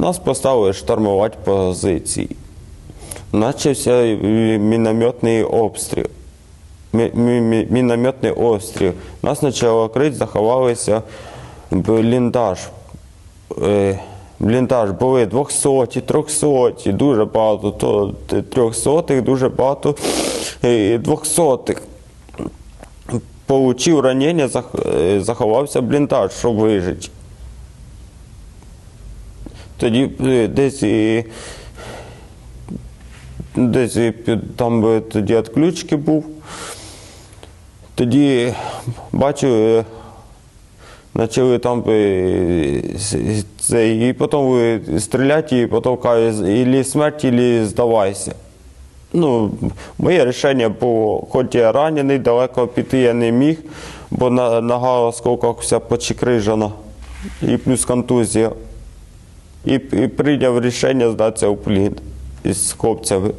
Нас поставили штурмувати позиції. Почався е, мінометний обстріл. Мі- мі- мі- Мінометний обстріл. Нас почало крити, заховалися бліндаж. Е, Бліндаж були 200, 300, дуже багато, то 300, дуже багато е, 200. Получив ранення, е, заховався бліндаж, щоб вижити. Тоді е, десь і десь там е, тоді відключки був. Тоді бачив, е, почали там е, і потім стріляти, і потім кажуть, ілі смерть, ілі здавайся. Ну, моє рішення було, хоч я ранений, далеко піти я не міг, бо нога осколках вся почекрижена, і плюс контузія І, і прийняв рішення здатися в плін із хлопцями,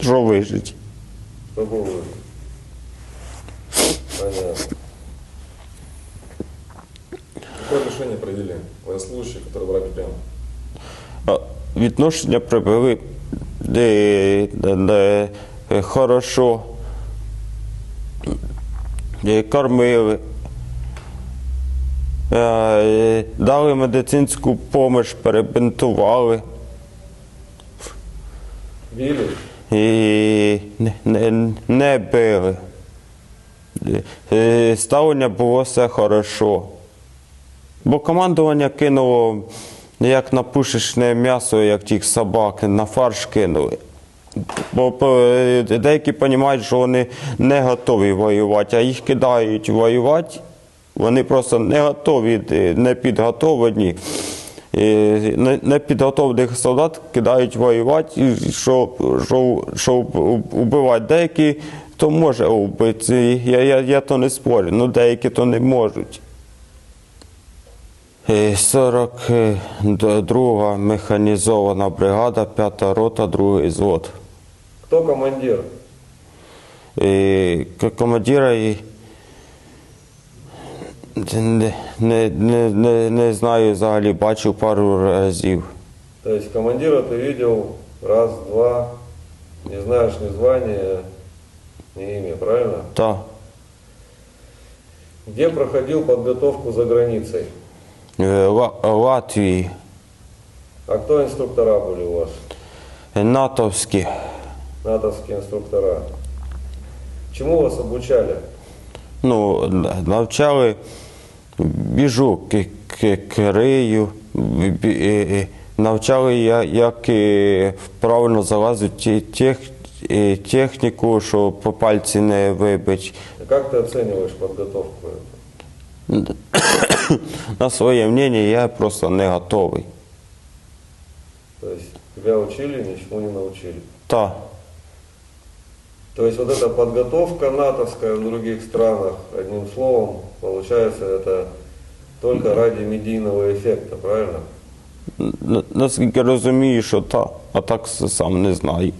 що вижить. Чтобы выжить. Понятно. Какое решение провели военнослужащие, которые брали плен? А Відношення привели де, де, де, е, хорошо. Е, Кормили. Е, Дали медицинську допомогу, перебинтували. Били? І не, не, били. Е, Ставлення було все хорошо. Бо командування кинуло як на пушечне м'ясо, як тих собак, на фарш кинули. Бо е, деякі розуміють, що вони не готові воювати, а їх кидають воювати. Вони просто не готові, е, не підготовлені. І Непідготовлених солдат кидають воювати, щоб, щоб, щоб убивати. Деякі то може вбити, я, я, я то не спорю, ну деякі то не можуть. Е, 42 механізована бригада, 5 рота, другий звод. Кто командир? Командира і не, не, не, не, не знаю взагалі, бачив пару разів. То есть командира ты видел раз, два, не знаешь ни звания, ни имя, правильно? Та Где проходил подготовку за границей? е, Ла- Латвії, А кто инструктора были у вас? е, натовські. натовские инструктора. Чему вас обучали? Ну, навчали Біжу, е, е, навчали, як правильно залазити тех, техніку, щоб по пальці не вибити. Как ты оцениваешь подготовку? На своє мнення я просто не готовий. То есть тебя учили, ничему не научили. Та, То есть вот эта подготовка натовская в других странах, одним словом, получается это только ради медийного эффекта, правильно? н- наскільки розумію, що та, а так с- сам не знаю.